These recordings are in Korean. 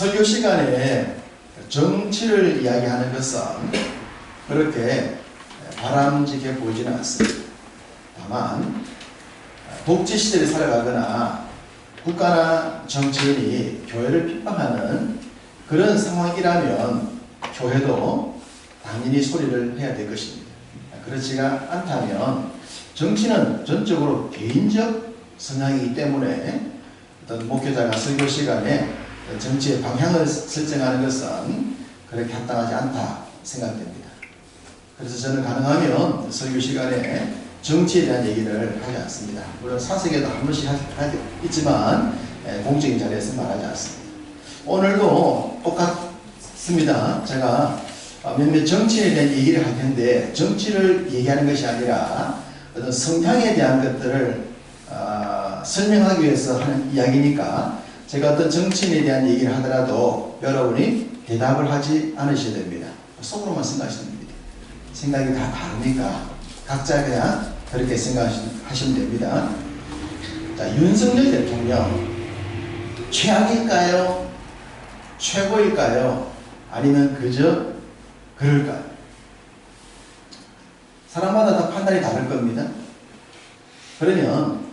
설교 시간에 정치를 이야기하는 것은 그렇게 바람직해 보이지는 않습니다. 다만 독재 시대를 살아가거나 국가나 정치인이 교회를 핍박하는 그런 상황이라면 교회도 당연히 소리를 해야 될 것입니다. 그렇지가 않다면 정치는 전적으로 개인적 성향이기 때문에 어떤 목회자가 설교 시간에 정치의 방향을 설정하는 것은 그렇게 합당하지 않다 생각됩니다. 그래서 저는 가능하면 설교 시간에 정치에 대한 얘기를 하지 않습니다. 물론 사석에도 한 번씩 하지 있지만 공적인 자리에서 말하지 않습니다. 오늘도 똑같습니다. 제가 몇몇 정치에 대한 얘기를 할 텐데 정치를 얘기하는 것이 아니라 어떤 성향에 대한 것들을 어, 설명하기 위해서 하는 이야기니까 제가 어떤 정치인에 대한 얘기를 하더라도 여러분이 대답을 하지 않으셔야 됩니다. 속으로만 생각하시면 됩니다. 생각이 다 다르니까 각자 그냥 그렇게 생각하시면 됩니다. 자, 윤석열 대통령 최악일까요? 최고일까요? 아니면 그저 그럴까요? 사람마다 다 판단이 다를 겁니다. 그러면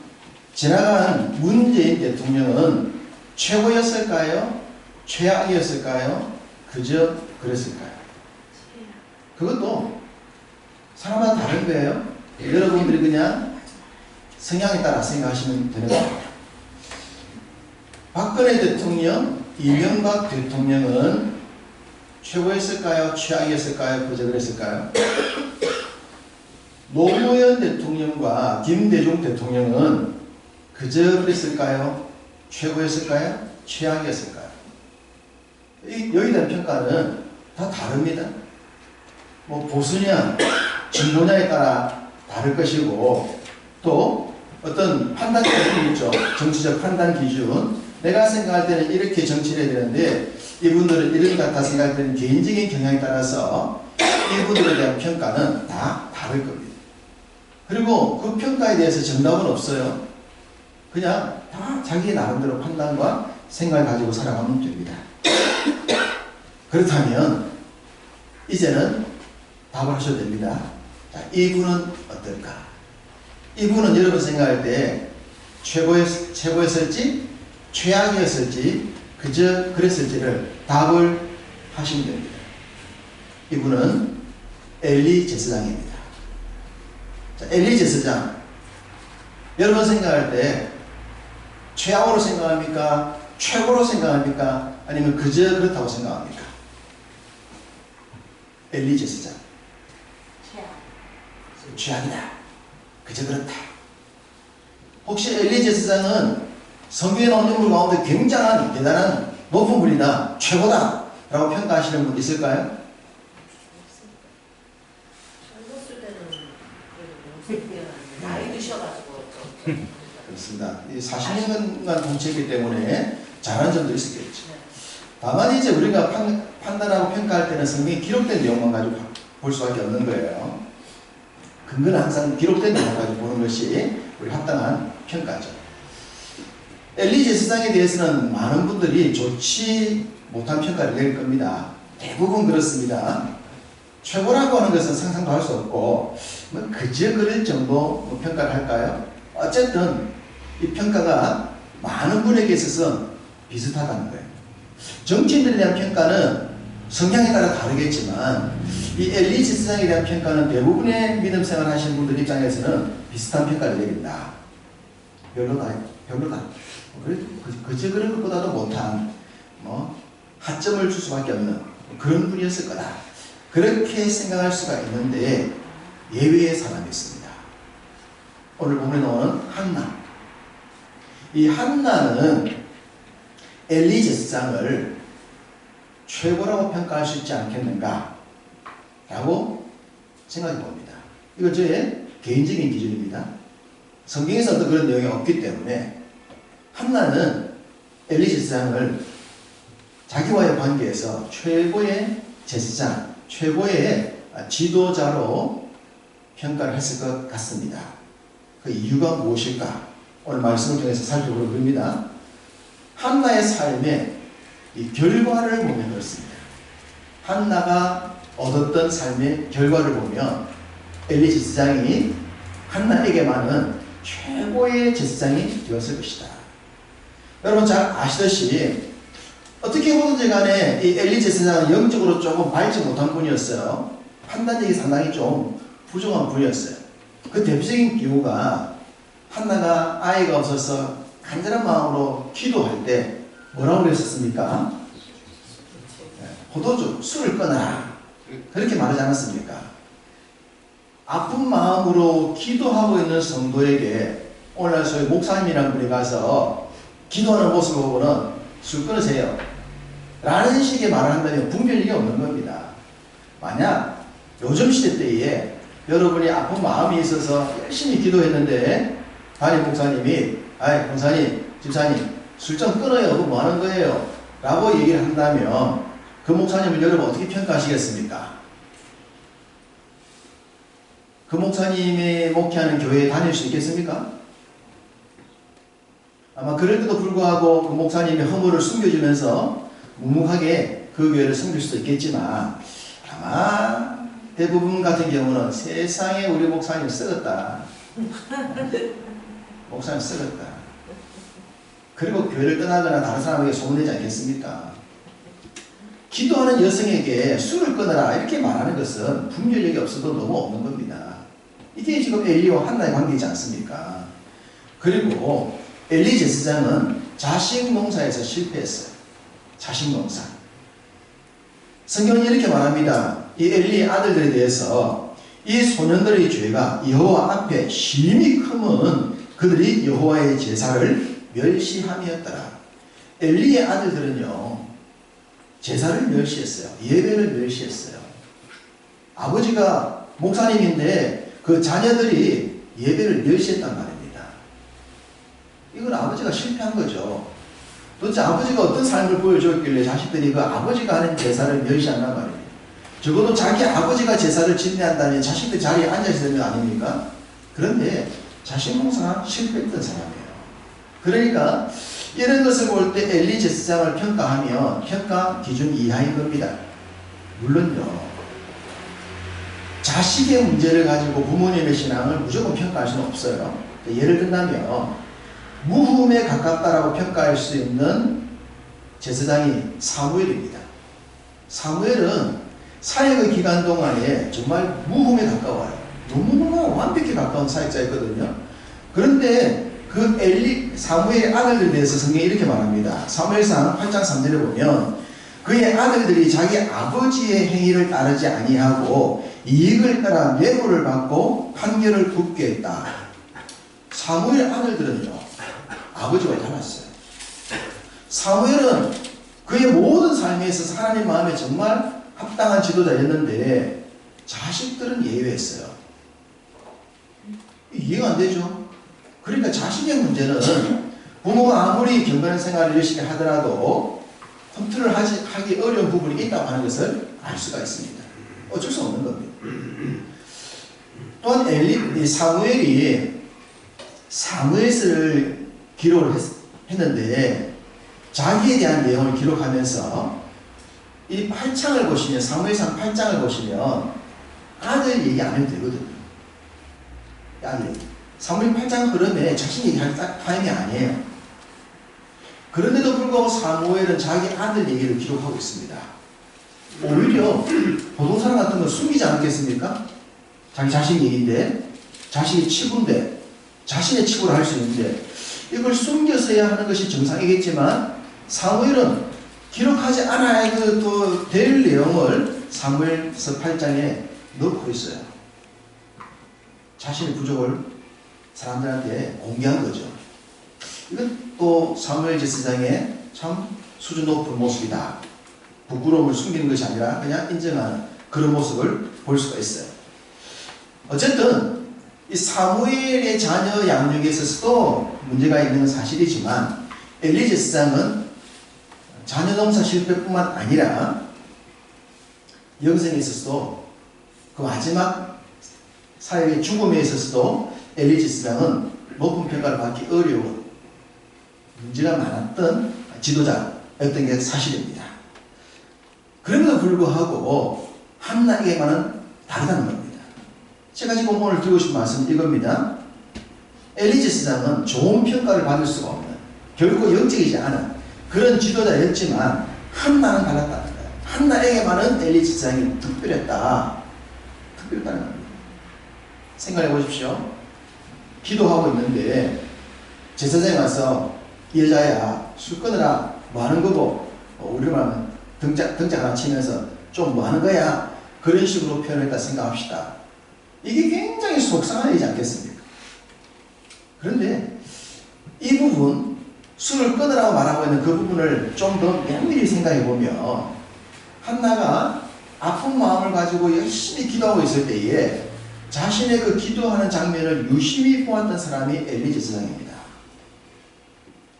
지나간 문재인 대통령은 최고였을까요? 최악이었을까요? 그저 그랬을까요? 그것도 사람마다 다른 거예요. 여러분들이 그냥 성향에 따라 생각하시면 되는 겁니다. 박근혜 대통령, 이명박 대통령은 최고였을까요? 최악이었을까요? 그저 그랬을까요? 노무현 대통령과 김대중 대통령은 그저 그랬을까요? 최고였을까요? 최악이었을까요? 여기에 대한 평가는 다 다릅니다. 뭐 보수냐, 진보냐에 따라 다를 것이고 또 어떤 판단 기준이 있죠. 정치적 판단 기준. 내가 생각할 때는 이렇게 정치를 해야 되는데 이분들은 이런 것 같다 생각되는 개인적인 경향에 따라서 이분들에 대한 평가는 다 다를 겁니다. 그리고 그 평가에 대해서 정답은 없어요. 그냥 다 자기 나름대로 판단과 생각을 가지고 살아가면 됩니다. 그렇다면 이제는 답을 하셔도 됩니다. 자, 이분은 어떨까? 이분은 여러분 생각할 때 최고였, 최고였을지 최악이었을지 그저 그랬을지를 답을 하시면 됩니다. 이분은 엘리 제사장입니다. 자, 엘리 제사장. 여러분 생각할 때 최악으로 생각합니까? 최고로 생각합니까? 아니면 그저 그렇다고 생각합니까? 엘리 제사장. 최악이다. 그저 그렇다. 혹시 엘리 제사장은 성경에 나온 인물 가운데 굉장한 대단한 높은 분이다. 최고다. 라고 평가하시는 분 있을까요? 나이 드셔가지고 그렇습니다. 이 40년간 정치했기 때문에 잘한 점도 있었겠죠. 다만 이제 우리가 판, 판단하고 평가할 때는 성경에 기록된 내용만 가지고 볼 수밖에 없는 거예요. 근거는 항상 기록된 내용 가지고 보는 것이 우리 합당한 평가죠. 엘리 제사장에 대해서는 많은 분들이 좋지 못한 평가를 낼 겁니다. 대부분 그렇습니다. 최고라고 하는 것은 상상도 할 수 없고 뭐 그저 그럴 정도 뭐 평가를 할까요? 어쨌든 이 평가가 많은 분에게 있어서 비슷하다는 거예요. 정치인들에 대한 평가는 성향에 따라 다르겠지만 이 엘리 제사장에 대한 평가는 대부분의 믿음 생활 하시는 분들 입장에서는 비슷한 평가를 내린다. 별로다. 별로다. 그저 그런 것보다도 못한 뭐 하점을 줄 수밖에 없는 그런 분이었을 거다. 그렇게 생각할 수가 있는데 예외의 사람이 있습니다. 오늘 본문에 나오는 한나. 이 한나는 엘리 제사장을 최고라고 평가할 수 있지 않겠는가? 라고 생각해 봅니다. 이거 저의 개인적인 기준입니다. 성경에서 어떤 그런 내용이 없기 때문에 한나는 엘리 제사장을 자기와의 관계에서 최고의 제사장, 최고의 지도자로 평가를 했을 것 같습니다. 그 이유가 무엇일까? 오늘 말씀을 통해서 살펴보려 합니다. 한나의 삶에 이 결과를 보면 그렇습니다. 한나가 얻었던 삶의 결과를 보면 엘리 제사장이 한나에게만은 최고의 제사장이 되었을 것이다. 여러분 잘 아시듯이 어떻게 보든지 간에 이 엘리 제사장은 영적으로 조금 밝지 못한 분이었어요. 판단력이 상당히 좀 부족한 분이었어요. 그 대표적인 경우가 한나가 아이가 없어서 간절한 마음으로 기도할 때 뭐라고 그랬었습니까? 네, 포도주, 술을 끊어라. 그렇게 말하지 않았습니까? 아픈 마음으로 기도하고 있는 성도에게 오늘날 소위 목사님이라는 분이 가서 기도하는 모습을 보고는 술 끊으세요. 라는 식의 말을 한다면 분별력이 없는 겁니다. 만약 요즘 시대 때에 여러분이 아픈 마음이 있어서 열심히 기도했는데 담임 목사님이 아이 목사님, 집사님 술 좀 끊어요. 그거 뭐 하는 거예요? 라고 얘기를 한다면 그 목사님을 여러분 어떻게 평가하시겠습니까? 그 목사님이 목회하는 교회에 다닐 수 있겠습니까? 아마 그럴때도 불구하고 그 목사님의 허물을 숨겨주면서 묵묵하게 그 교회를 섬길 수도 있겠지만 아마 대부분 같은 경우는 세상에 우리 목사님 썩었다. 목사님 썩었다. 그리고 교회를 떠나거나 다른 사람에게 소문내지 않겠습니까? 기도하는 여성에게 술을 끊어라 이렇게 말하는 것은 분별력이 없어도 너무 없는 겁니다. 이게 지금 엘리와 한나의 관계이지 않습니까? 그리고 엘리 제사장은 자식 농사에서 실패했어요. 자식 농사. 성경은 이렇게 말합니다. 이 엘리의 아들들에 대해서 이 소년들의 죄가 여호와 앞에 심히 크면 그들이 여호와의 제사를 멸시함이었더라. 엘리의 아들들은요 제사를 멸시했어요. 예배를 멸시했어요. 아버지가 목사님인데 그 자녀들이 예배를 멸시했단 말입니다. 이건 아버지가 실패한 거죠. 도대체 아버지가 어떤 삶을 보여줬길래 자식들이 그 아버지가 하는 제사를 멸시한단 말이에요. 적어도 자기 아버지가 제사를 진대한다면 자식들 자리에 거 아닙니까? 그런데 자식 농사가 실패했던 사람이에요. 그러니까 이런 것을 볼 때 엘리 제사장을 평가하면 평가 기준 이하인 겁니다. 물론요. 자식의 문제를 가지고 부모님의 신앙을 무조건 평가할 수는 없어요. 예를 든다면 무흠에 가깝다라고 평가할 수 있는 제사장이 사무엘입니다. 사무엘은 사역의 기간 동안에 정말 무흠에 가까워요. 너무너무 완벽히 가까운 사역자였거든요. 그런데 그 엘리 사무엘의 아들들에 대해서 성경이 이렇게 말합니다. 사무엘상 8장 3절에 보면 그의 아들들이 자기 아버지의 행위를 따르지 아니하고 이익을 따라 뇌물을 받고 판결을 굽게 했다. 사무엘 아들들은요. 아버지와 닮았어요. 사무엘은 그의 모든 삶에 있어서 하나님 마음에 정말 합당한 지도자였는데 자식들은 예외였어요. 이해가 안 되죠? 그러니까 자식의 문제는 부모가 아무리 경건한 생활을 열심히 하더라도 컨트롤 하기 어려운 부분이 있다고 하는 것을 알 수가 있습니다. 어쩔 수 없는 겁니다. 또한 엘리, 이 사무엘이 사무엘서를 기록을 했, 했는데 자기에 대한 내용을 기록하면서 이 8장을 보시면 사무엘상 8장을 보시면 아들 얘기 안 해도 되거든요. 얘기. 사무엘 8장 흐름에 자신 얘기할 타임이 아니에요. 그런데도 불구하고 사무엘은 자기 아들 얘기를 기록하고 있습니다. 오히려 보통 사람 같은 건 숨기지 않겠습니까? 자기 자식 얘기인데 자식이 치부인데 자신의 치부를 할 수 있는데 이걸 숨겨서야 하는 것이 정상이겠지만 사무엘은 기록하지 않아야 될 내용을 사무엘서 8장에 넣고 있어요. 자신의 부족을 사람들한테 공개한 거죠. 이건 또 사무엘 제사장의 참 수준 높은 모습이다. 부끄러움을 숨기는 것이 아니라 그냥 인정하는 그런 모습을 볼 수가 있어요. 어쨌든 이 사무엘의 자녀 양육에 있어서도 문제가 있는 건 사실이지만 엘리 제사장은 자녀 농사 실패뿐만 아니라 영생에 있어서도 그 마지막 사역의 죽음에 있어서도 엘리 제사장은 높은 평가를 받기 어려운 문제가 많았던 지도자 게 사실입니다. 그럼에도 불구하고 한나에게만은 다르다는 겁니다. 제가 지금 오늘 드리고 싶은 말씀은 이겁니다. 엘리제 스장은 좋은 평가를 받을 수가 없는 결코 영적이지 않은 그런 지도자였지만 한나는 달랐다는 거예요. 한나에게만은 엘리제 스장이 특별했다. 특별했다는 겁니다. 생각해 보십시오. 기도하고 있는데 제사장이 와서 이 여자야 술 끊으라 뭐 하는 거고 어, 우리로 말하면 등짝 등짝 하나 치면서 좀 뭐 하는 거야 그런 식으로 표현했다 생각합시다. 이게 굉장히 속상한 일이지 않겠습니까? 그런데 이 부분 술을 끊으라고 말하고 있는 그 부분을 좀 더 면밀히 생각해 보면 한나가 아픈 마음을 가지고 열심히 기도하고 있을 때에 자신의 그 기도하는 장면을 유심히 보았던 사람이 엘리제 스장입니다.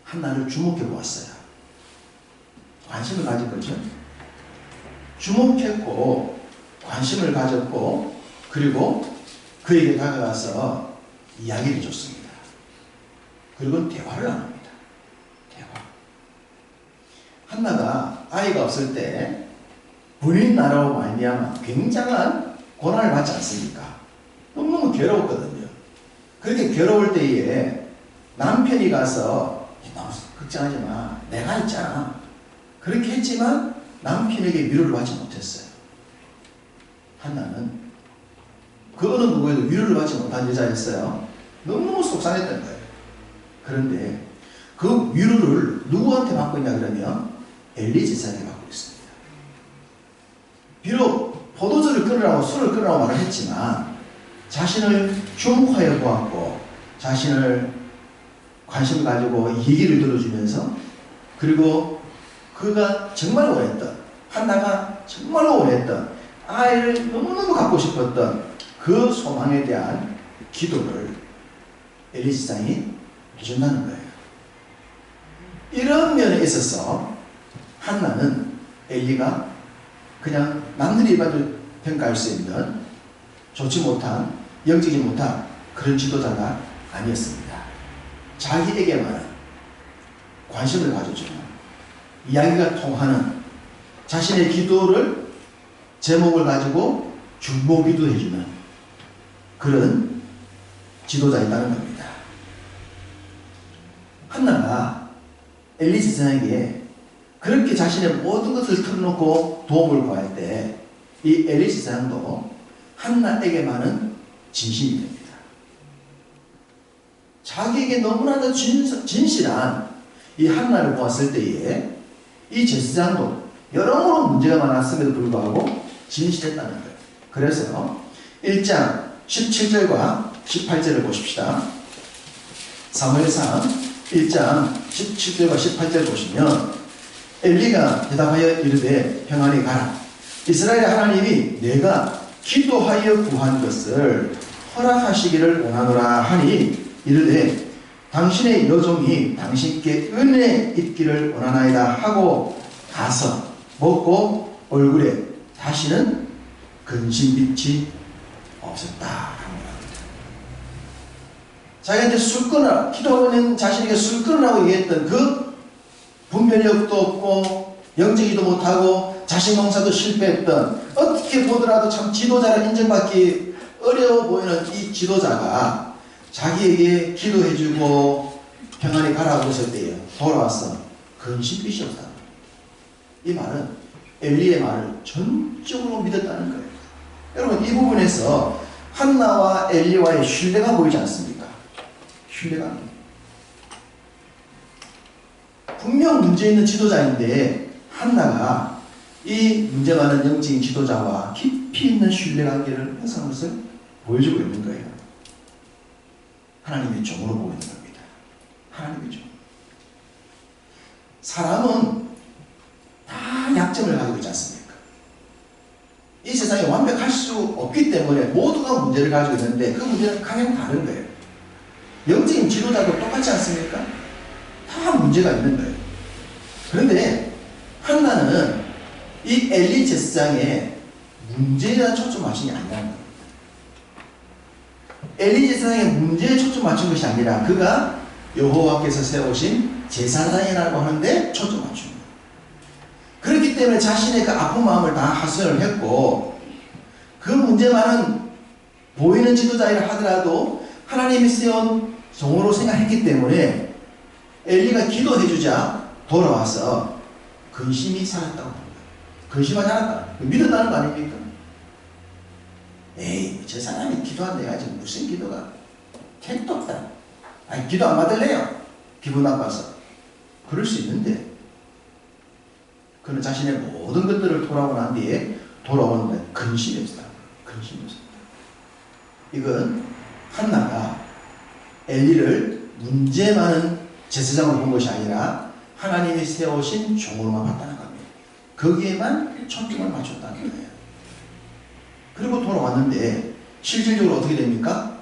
한나를 주목해 보았어요. 관심을 가진 거죠. 주목했고 관심을 가졌고 그리고 그에게 다가가서 이야기를 줬습니다. 그리고 대화를 나눕니다. 대화. 한나가 아이가 없을 때 본인 나라로 말미암아 굉장한 고난을 받지 않습니까? 너무너무 괴로웠거든요. 그렇게 괴로울 때에 남편이 가서 너무 걱정하지 마. 내가 있잖아. 그렇게 했지만 남편에게 위로를 받지 못했어요. 한나는 그 어느 누구에도 위로를 받지 못한 여자였어요. 너무너무 속상했던 거예요. 그런데 그 위로를 누구한테 받고 있냐 그러면 엘리 제사장에 받고 있습니다. 비록 포도주를 끊으라고 술을 끊으라고 말을 했지만 자신을 주목하여 보았고 자신을 관심 가지고 얘기를 들어주면서 그리고 그가 정말 원했던 한나가 정말로 원했던 아이를 너무너무 갖고 싶었던 그 소망에 대한 기도를 엘리스장이 해준다는 거예요. 이런 면에 있어서 한나는 엘리가 그냥 남들이 봐도 평가할 수 있는 좋지 못한 영적이지 못한 그런 지도자가 아니었습니다. 자기에게만 관심을 가져주는 이야기가 통하는 자신의 기도를 제목을 가지고 중보 기도 해주는 그런 지도자이라는 겁니다. 한나가 엘리 제사장에게 그렇게 자신의 모든 것을 털어놓고 도움을 구할 때 이 엘리 제사장도 한나에게만은 진심이 됩니다. 자기에게 너무나도 진, 진실한 이 한나를 보았을 때에 이 제사장도 여러모로 문제가 많았음에도 불구하고 진실했다는 거예요. 그래서 1장 17절과 18절을 보십시다. 사무엘상 1장 17절과 18절 보시면 엘리가 대답하여 이르되 평안히 가라. 이스라엘 하나님이 내가 기도하여 구한 것을 허락하시기를 원하노라 하니 이르되 당신의 여종이 당신께 은혜 있기를 원하나이다 하고 가서 먹고 얼굴에 다시는 근심빛이 없었다. 자기한테 술 끊어라 기도하고 있는 자신에게 술 끊으라고 얘기했던 그 분별력도 없고 영적이도 못하고 자신 농사도 실패했던 어떻게 보더라도 참 지도자를 인정받기 어려워 보이는 이 지도자가 자기에게 기도해주고 평안히 가라고 때에 돌아와서 근심빛이 없다. 이 말은 엘리의 말을 전적으로 믿었다는 거예요. 여러분 이 부분에서 한나와 엘리와의 신뢰가 보이지 않습니까? 신뢰가 분명 문제 있는 지도자인데 한나가 이 문제 많은 영적인 지도자와 깊이 있는 신뢰관계를 형성한 것을 보여주고 있는 거예요. 하나님의 종으로 보고 있는 겁니다. 하나님의 종. 사람은 다 약점을 가지고 있지 않습니까? 이 세상에 완벽할 수 없기 때문에 모두가 문제를 가지고 있는데 그 문제는 각양 다른 거예요. 영적인 지도자도 똑같지 않습니까? 다 문제가 있는 거예요. 그런데 한나는 이 엘리 제사장의 문제에 대한 초점 맞춘 게 아니라는 겁니다. 엘리 제사장의 문제에 초점 맞춘 것이 아니라 그가 여호와께서 세우신 제사장이라고 하는데 초점 맞춘 거예요. 때문에 자신의 그 아픈 마음을 다 하소연을 했고 그 문제만은 보이는 지도자이라 하더라도 하나님이 세운 종으로 생각했기 때문에 엘리가 기도해주자 돌아와서 근심이 살았다고 합니다. 근심하지 않았다. 믿었다는 거 아닙니까? 에이, 저 사람이 기도한대 가지고 무슨 기도가 택도 없다. 아니, 기도 안 받을래요? 기분 나빠서. 그럴 수 있는데, 그는 자신의 모든 것들을 돌아오고 난 뒤에 돌아오는데 근심이 없다. 근심이 없다. 이건 한나가 엘리를 문제 많은 제사장으로 본 것이 아니라 하나님이 세우신 종으로만 봤다는 겁니다. 거기에만 초점을 맞췄다는 거예요. 그리고 돌아왔는데 실질적으로 어떻게 됩니까?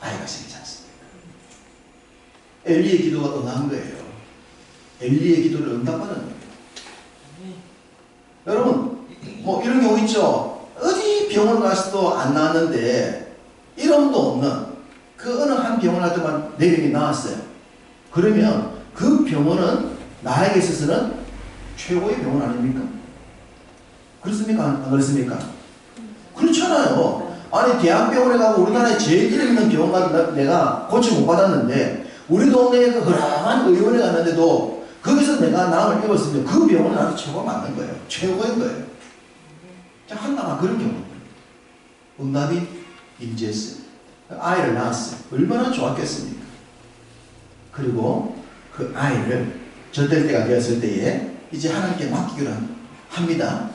아이가 생기지 않습니까? 엘리의 기도가 응한 거예요. 엘리의 기도를 응답받은 거예요. 여러분, 뭐 이런 경우 있죠. 어디 병원 가서도 안 나왔는데 이름도 없는 그 어느 한 병원 할 때만 네 명이 나왔어요. 그러면 그 병원은 나에게 있어서는 최고의 병원 아닙니까? 그렇습니까? 안 그렇습니까? 그렇잖아요. 아니 대학병원에 가고 우리나라에 제일 이름 있는 병원 가도 내가 고치 못 받았는데 우리 동네에 그 허락한 의원에 갔는데도 거기서 내가 남을 입었으면 그 병원은 나도 최고 맞는 거예요. 최고인 거예요. 자, 한나가 그런 경우. 응답이 임재했어요. 아이를 낳았어요. 얼마나 좋았겠습니까? 그리고 그 아이를 젖될 때가 되었을 때에 이제 하나님께 맡기기로 합니다.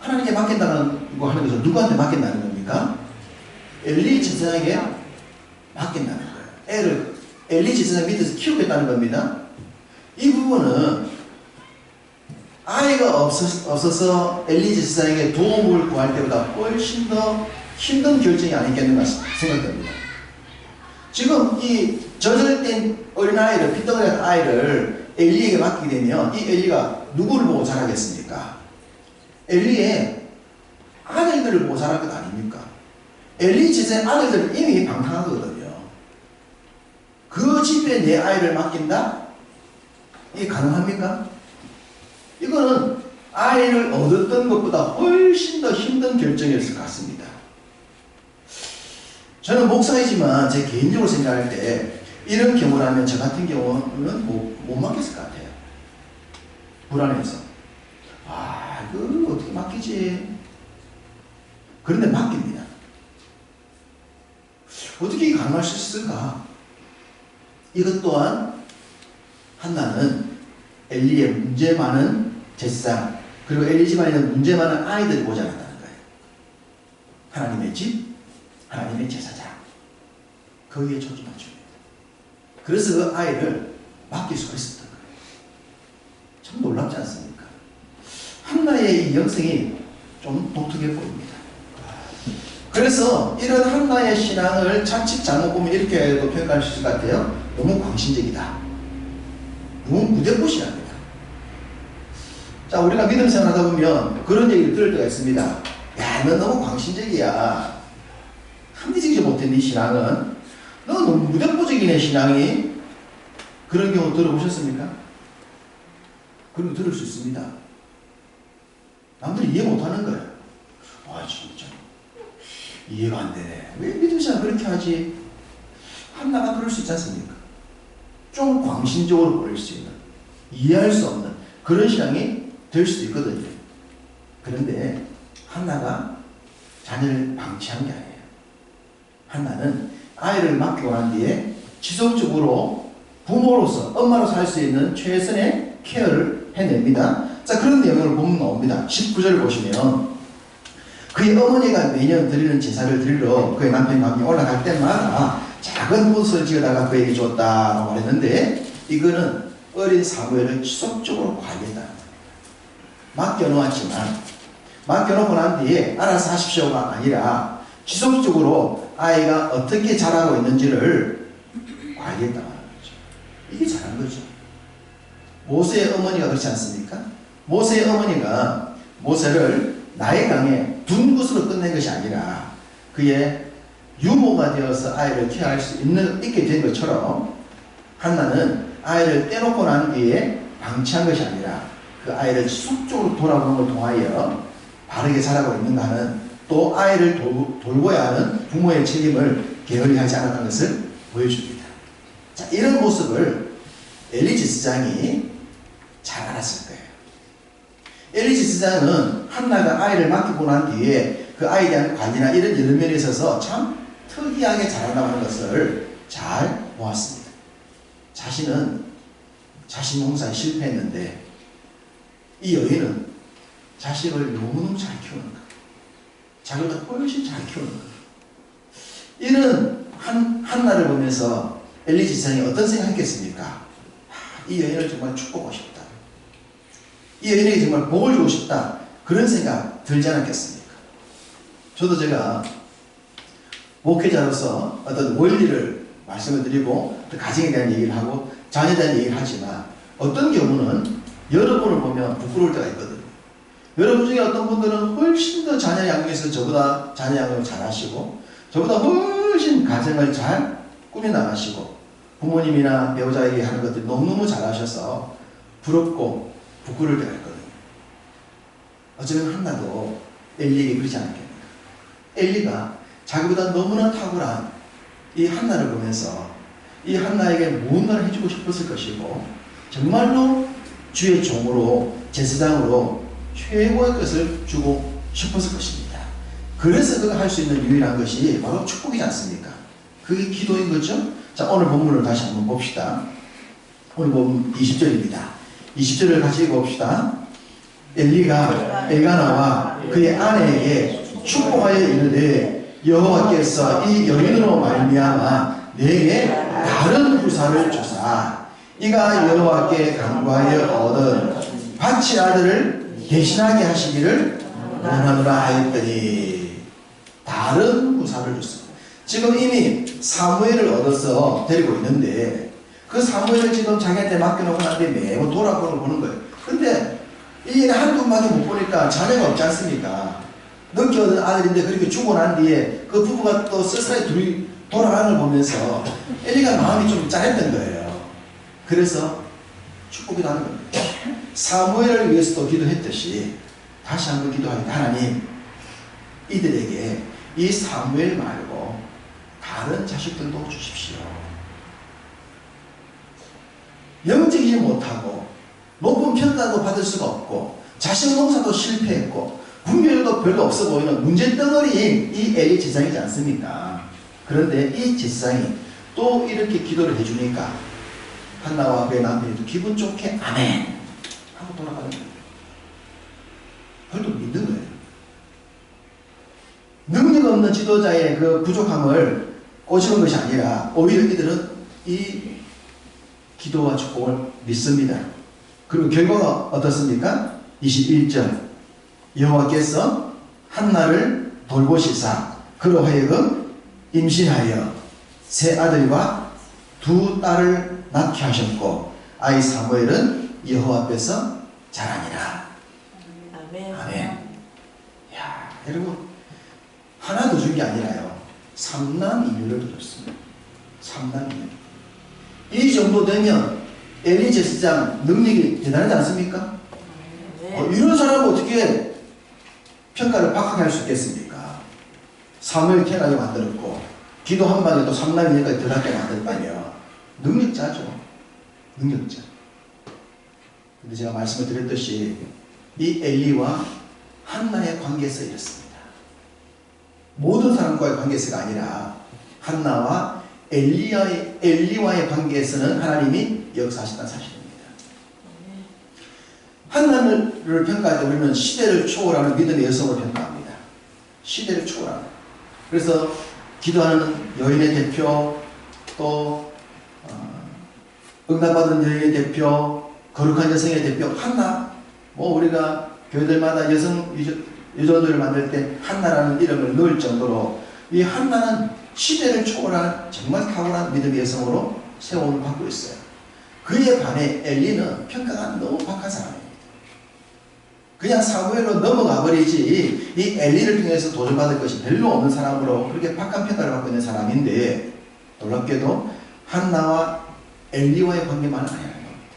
하나님께 맡긴다는 거 하는 것은 누구한테 맡긴다는 겁니까? 엘리 제사장에게 맡긴다는 거예요. 애를 엘리 제사장 밑에서 키우겠다는 겁니다. 이 부분은 아이가 없어, 없어서 엘리 제사장에게 도움을 구할 때보다 훨씬 더 힘든 결정이 아니겠는가 생각됩니다. 지금 이 저절된 어린아이를, 피덩어리한 아이를 엘리에게 맡기게 되면 이 엘리가 누구를 보고 자라겠습니까? 엘리의 아들들을 자랄 것 아닙니까? 엘리 제사의 아들들은 이미 방탕하거든요. 그 집에 내 아이를 맡긴다? 이게 가능합니까? 이거는 아이를 얻었던 것보다 훨씬 더 힘든 결정이었을 것 같습니다. 저는 목사이지만 제 개인적으로 생각할 때 이런 경우라면 저 같은 경우는 못, 못 맡겼을 것 같아요. 불안해서. 아, 그 어떻게 맡기지? 그런데 맡깁니다. 어떻게 가능할 수 있을까? 이것 또한 한나는 엘리의 문제 많은 제사장 그리고 엘리 집안에는 문제 많은 아이들을 보지 않았다는 거예요. 하나님의 집, 하나님의 제사장 거기에 초점을 줍니다. 그래서 그 아이를 맡길 수가 있었던 거예요. 참 놀랍지 않습니까? 한나의 이 영성이 좀 독특해 보입니다. 그래서 이런 한나의 신앙을 자칫 잘못 보면 이렇게도 표현할 수 있을 것 같아요. 너무 광신적이다. 너무 무대꽃이랍니다. 자, 우리가 믿음 생활 하다 보면 그런 얘기를 들을 때가 있습니다. 야, 너 너무 광신적이야. 합리적이지 못해, 네 신앙은. 너 너무 무대포적이네, 신앙이. 그런 경우 들어보셨습니까? 그런 거 들을 수 있습니다. 남들이 이해 못하는 거예요. 아, 진짜. 이해가 안 되네. 왜 생활 그렇게 하지? 한나가 그럴 수 있지 않습니까? 좀 광신적으로 보일 수 있는, 이해할 수 없는 그런 신앙이 될 수도 있거든요. 그런데 한나가 자녀를 방치한 게 아니에요. 한나는 아이를 맡기고 난 뒤에 지속적으로 부모로서 엄마로서 할 수 있는 최선의 케어를 해냅니다. 자 그런 내용을 보면 나옵니다. 19절 보시면 그의 어머니가 매년 드리는 제사를 드리러 그의 남편이 밤에 올라갈 때마다 작은 못을 지어다가 그에게 줬다라고 했는데 이거는 어린 사무엘을 지속적으로 관리했다는 겁니다. 맡겨놓았지만 맡겨놓고 난 뒤에 알아서 하십시오가 아니라 지속적으로 아이가 어떻게 자라고 있는지를 관리했다는 거죠. 이게 잘한 거죠. 모세의 어머니가 그렇지 않습니까? 모세의 어머니가 모세를 나의 강에 둔 것으로 끝낸 것이 아니라 그의 유모가 되어서 아이를 케어할 수 있는, 있게 된 것처럼 한나는 아이를 떼놓고 난 뒤에 방치한 것이 아니라 그 아이를 지속적으로 돌아보는 걸 통하여 바르게 자라고 있는가 하는 또 아이를 돌, 돌보야 하는 부모의 책임을 게을리 하지 않았다는 것을 보여줍니다. 자, 이런 모습을 엘리 지스장이 잘 알았을 거예요. 엘리 지스장은 한나가 아이를 맡기고 난 뒤에 그 아이에 대한 관리나 이런 여러 면에 있어서 참 특이하게 자란다는 것을 잘 보았습니다. 자신은 자신 농사에 실패했는데 이 여인은 자식을 너무너무 잘 키우는 것. 자기보다 훨씬 잘 키우는 것. 이런 한, 한나를 보면서 엘리 지상이 어떤 생각했겠습니까? 아, 이 여인을 정말 축복하고 싶다. 이 여인에게 정말 복을 주고 싶다. 그런 생각 들지 않았겠습니까? 저도 제가 목회자로서 어떤 원리를 말씀을 드리고 또 가정에 대한 얘기를 하고 자녀에 대한 얘기를 하지만 어떤 경우는 여러분을 보면 부끄러울 때가 있거든요. 여러분 중에 어떤 분들은 훨씬 더 자녀 양육에서 저보다 자녀 양육을 잘 하시고 저보다 훨씬 가정을 잘 꾸며나가시고 부모님이나 배우자에게 하는 것들 너무너무 잘하셔서 부럽고 부끄러울 때가 있거든요. 어쩌면 한나도 엘리에게 그러지 않겠는가. 엘리가 자기보다 너무나 탁월한 이 한나를 보면서 이 한나에게 무언가를 해주고 싶었을 것이고 정말로 주의 종으로 제사장으로 최고의 것을 주고 싶었을 것입니다. 그래서 그가 할 수 있는 유일한 것이 바로 축복이지 않습니까? 그게 기도인 거죠? 자, 오늘 본문을 다시 한번 봅시다. 오늘 본문 20절입니다. 20절을 같이 읽어봅시다. 엘리가 엘가나와 그의 아내에게 축복하여 이르되 여호와께서 이 여인으로 말미암아 내게 다른 후사를 주사 이가 여호와께 간구하여 얻은 밭의 아들을 대신하게 하시기를 원하노라 하였더니 다른 후사를 줬습니다. 지금 이미 사무엘을 얻어서 데리고 있는데 그 사무엘을 지금 자기한테 맡겨놓고 난 뒤에 매번 돌아보는 보는 거예요. 근데 이게 한두 번밖에 못 보니까 자녀가 없지 않습니까? 늦게 얻은 아들인데 그렇게 죽고 난 뒤에 그 부부가 또 쓸쓸하게 둘이 돌아가는 걸 보면서 엘리가 마음이 좀 짠했던 거예요. 그래서 축복이 나는 겁니다. 사무엘을 위해서도 기도했듯이 다시 한번 기도하겠다. 하나님, 이들에게 이 사무엘 말고 다른 자식들도 주십시오. 영적이지 못하고 높은 평가도 받을 수가 없고 자식 농사도 실패했고 분별도 별로 없어 보이는 문제덩어리인 이 엘리 제사장이지 않습니까? 그런데 이 제사장이 또 이렇게 기도를 해주니까 한나와 그의 남편이 기분 좋게 아멘 하고 돌아가는 거예요. 또 믿는 거예요. 능력 없는 지도자의 그 부족함을 꼬시는 것이 아니라 오히려 이들은 이 기도와 축복을 믿습니다. 그리고 결과가 어떻습니까? 21절 여호와께서 한나를 돌보시사 그로 하여금 임신하여 세 아들과 두 딸을 낳게 하셨고 아이 사무엘은 여호와 앞에서 자라니라. 아멘. 아멘. 야, 여러분 하나 더 준 게 아니라요. 삼남 이녀를 더 줬습니다. 삼남 이녀. 이 정도 되면 엘리 제사장 능력이 대단하지 않습니까? 네. 어, 이런 사람을 어떻게 평가를 박하게 할 수 있겠습니까? 사무엘 태어나게 만들었고 기도 한 방에 또 삼남이니까 들어가게 만들었다며 능력자죠. 능력자. 근데 제가 말씀을 드렸듯이 이 엘리와 한나의 관계에서 이렇습니다. 모든 사람과의 관계에서가 아니라 한나와 엘리와의, 엘리와의 관계에서는 하나님이 역사하신다는 사실입니다. 평가할 때 우리는 시대를 초월하는 믿음의 여성을 평가합니다. 시대를 초월하는. 그래서 기도하는 여인의 대표, 또 어, 응답받은 여인의 대표, 거룩한 여성의 대표 한나. 뭐 우리가 교회들마다 여성 유저, 유전들을 만들 때 한나라는 이름을 넣을 정도로 이 한나는 시대를 초월한 정말 탁월한 믿음의 여성으로 세움을 받고 있어요. 그에 반해 엘리는 평가가 너무 박한 사람입니다. 그냥 사무엘로 넘어가 버리지 이 엘리를 통해서 도전받을 것이 별로 없는 사람으로 그렇게 박한 평가를 받고 있는 사람인데 놀랍게도 한나와 엘리와의 관계만은 아니라는 겁니다.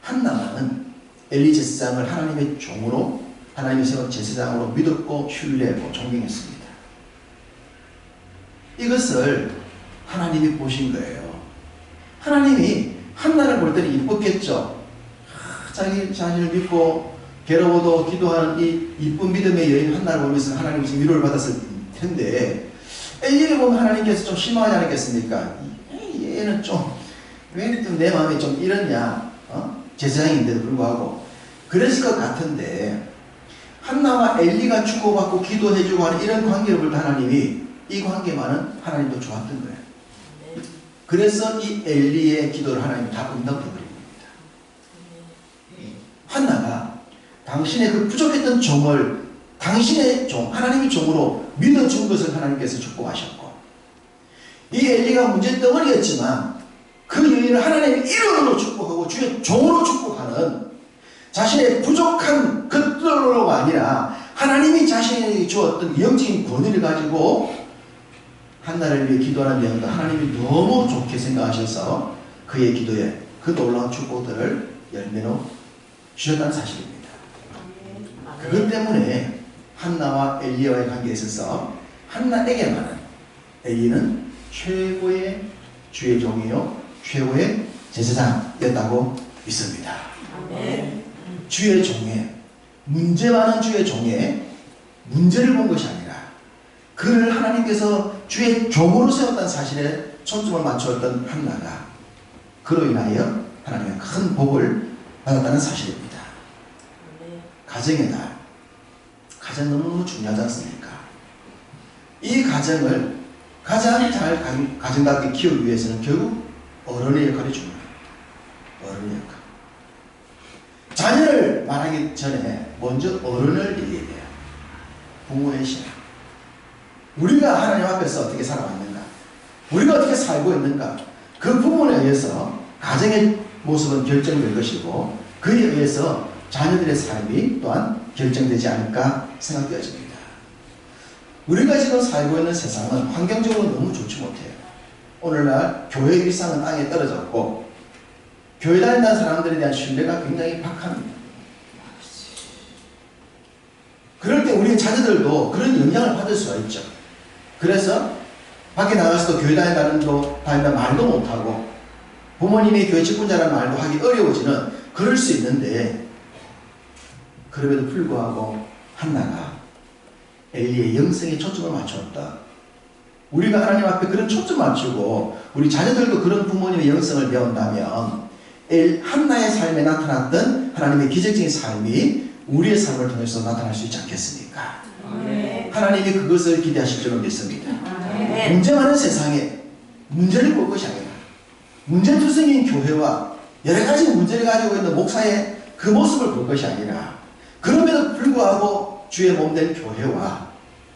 한나는 엘리 제사장을 하나님의 종으로 하나님의 세운 제사장으로 믿었고 신뢰하고 존경했습니다. 이것을 하나님이 보신 거예요. 하나님이 한나를 볼 때는 이뻤겠죠. 아, 자기 자신을 믿고 괴로워도 기도하는 이 이쁜 믿음의 여인 한나를 보면서 하나님 께 위로를 받았을 텐데 엘리를 보면 하나님께서 좀 실망하지 않았겠습니까? 이- 얘는 좀왜내 마음이 좀 이러냐? 어? 제사장인데도 불구하고 그랬을 것 같은데 한나와 엘리가 주고받고 기도해주고 하는 이런 관계를 볼때 하나님이 이 관계만은 하나님도 좋았던 거예요. 그래서 이 엘리의 기도를 하나님이 다 응답해 버린 겁니다. 한나가 당신의 그 부족했던 종을 당신의 종, 하나님의 종으로 믿어준 것을 하나님께서 축복하셨고 이 엘리가 문제 덩어리였지만 그 여인을 하나님의 이름으로 축복하고 주의 종으로 축복하는 자신의 부족한 것들로가 아니라 하나님이 자신에게 주었던 영적인 권위를 가지고 한나를 위해 기도하는 내용도 하나님이 너무 좋게 생각하셔서 그의 기도에 그 놀라운 축복들을 열매로 주셨다는 사실입니다. 그것 때문에 한나와 엘리야와의 관계에 있어서 한나에게만은 엘리는 최고의 주의 종이요 최고의 제사장이었다고 믿습니다. 주의 종에 문제 많은 주의 종에 문제를 본 것이 아니라 그를 하나님께서 주의 종으로 세웠다는 사실에 초점을 맞추었던 한나가 그로 인하여 하나님의 큰 복을 받았다는 사실입니다. 가정의 날 가정 너무 중요하지 않습니까? 이 가정을 가장 잘 가- 가정답게 키우기 위해서는 결국 어른의 역할이 중요해요. 어른의 역할. 자녀를 말하기 전에 먼저 어른을 얘기해야 돼요. 부모의 신앙. 우리가 하나님 앞에서 어떻게 살아왔는가? 우리가 어떻게 살고 있는가? 그 부분에 의해서 가정의 모습은 결정될 것이고 그에 의해서 자녀들의 삶이 또한 결정되지 않을까 생각되어집니다. 우리가 지금 살고 있는 세상은 환경적으로 너무 좋지 못해요. 오늘날 교회 일상은 땅에 떨어졌고 교회 다닌다는 사람들에 대한 신뢰가 굉장히 박합니다. 그럴 때 우리 자녀들도 그런 영향을 받을 수가 있죠. 그래서 밖에 나가서도 교회 다닌다는 거 다닌다 말도 못하고 부모님이 교회 직분자라는 말도 하기 어려워지는 그럴 수 있는데 그럼에도 불구하고 한나가 엘리의 영성에 초점을 맞췄다. 우리가 하나님 앞에 그런 초점 맞추고 우리 자녀들도 그런 부모님의 영성을 배운다면 엘, 한나의 삶에 나타났던 하나님의 기적적인 삶이 우리의 삶을 통해서 나타날 수 있지 않겠습니까? 아멘. 하나님이 그것을 기대하실 줄로 믿습니다. 아멘. 문제 많은 세상에 문제를 볼 것이 아니라 문제투성인 교회와 여러 가지 문제를 가지고 있는 목사의 그 모습을 볼 것이 아니라 그럼에도 불구하고 주의 몸된 교회와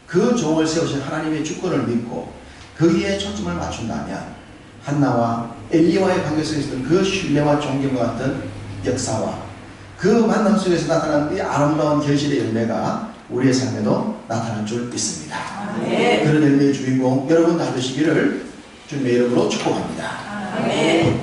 그 종을 세우신 하나님의 주권을 믿고 거기에 초점을 맞춘다면 한나와 엘리와의 관계 속에 있었던 그 신뢰와 존경과 같은 역사와 그 만남 속에서 나타난 이 아름다운 결실의 열매가 우리의 삶에도 나타날 줄 믿습니다. 아멘. 그런 열매의 주인공 여러분 다 되시기를 주님의 이름으로 축복합니다. 아멘.